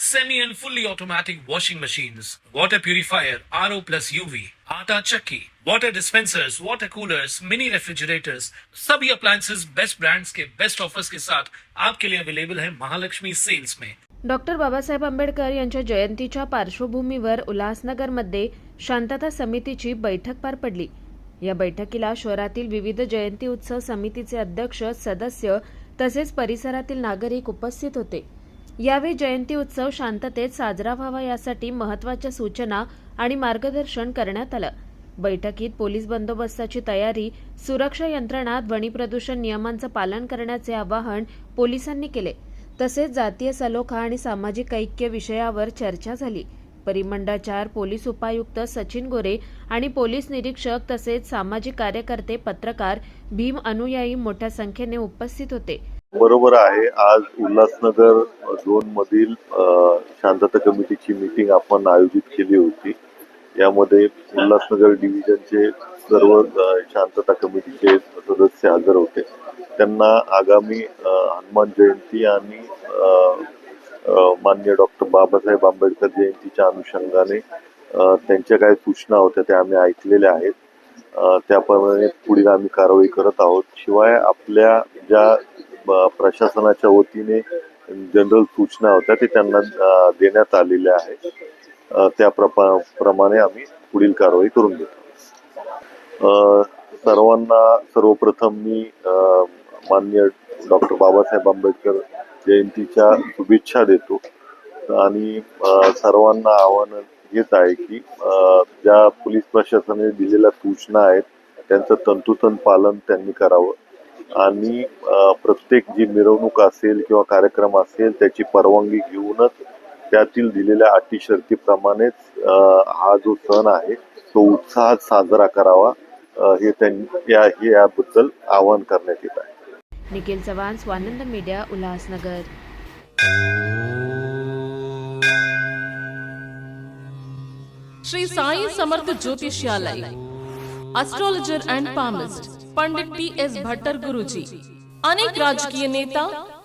semi and fully automatic washing machines, water purifier, RO plus UV, आटा चक्की, water dispensers, water coolers, mini refrigerators, सभी appliances best brands के best offers के साथ आपके लिए अवेलेबल है महालक्ष्मी सेल्स में। डॉक्टर बाबासाहेब आंबेडकर यांच्या जयंतीच्या पार्श्वभूमीवर उल्हासनगरमध्ये शांतता समितीची बैठक पार पडली. या बैठकीला शहरातील विविध जयंती उत्सव समितीचे अध्यक्ष सदस्य तसेच परिसरातील नागरिक उपस्थित होते. यावेळी जयंती उत्सव शांततेत साजरा व्हावा यासाठी महत्त्वाच्या सूचना आणि मार्गदर्शन करण्यात आलं. बैठकीत पोलीस बंदोबस्ताची तयारी सुरक्षा यंत्रणा ध्वनी प्रदूषण नियमांचं पालन करण्याचे आवाहन पोलिसांनी केले. तसेच जातीय सलोखा आणि सामाजिक ऐक्य विषयावर चर्चा झाली. परिमंडाचार पोलीस उपायुक्त सचिन गोरे आणि पोलीस निरीक्षक तसेच सामाजिक कार्यकर्ते पत्रकार भीम अनुयायी मोठ्या संख्येने उपस्थित होते. बरोबर आहे. आज उल्हासनगर झोन मधील शांतता कमिटीची मीटिंग आपण आयोजित केली होती. यामध्ये उल्हासनगर डिव्हिजनचे सर्व शांतता कमिटीचे सदस्य हजर होते. त्यांना आगामी हनुमान जयंती आणि मान्य डॉक्टर बाबासाहेब आंबेडकर जयंतीच्या अनुषंगाने त्यांच्या काय सूचना होत्या त्या आम्ही ऐकलेल्या आहेत. त्याप्रमाणे पुढील आम्ही कारवाई करत आहोत. शिवाय आपल्या ज्या प्रशासनाच्या वतीने जनरल सूचना होत्या ते त्यांना देण्यात आलेल्या आहेत. त्या प्रपा- प्रमाणे आम्ही पुढील कारवाई करून घेतो. सर्वांना सर्वप्रथम मी माननीय मान्य डॉक्टर बाबासाहेब आंबेडकर जयंतीच्या शुभेच्छा देतो. आणि सर्वांना आव्हान हेच आहे की ज्या पोलीस प्रशासनाने दिलेल्या सूचना आहेत त्यांचं तंतोतंत पालन त्यांनी करावं. आणि प्रत्येक जी मिरवणूक असेल किंवा कार्यक्रम असेल त्याची परवानगी घेऊनच त्यातील दिलेल्या अटी शर्तीप्रमाणेच हा जो सण आहे तो उत्साहात साजरा करावा हे त्यांनी या हे याबद्दल आवाहन करण्यात येत आहे. Nikhil Chavan Swanand media Ulhasnagar. Shri Sai Samarth ज्योतिष्यालय astrologer and palmist Pandit T S Bhattar Guruji अनेक राजकीय नेता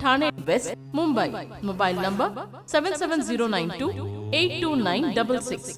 Thane West, Mumbai. Mobile number 77092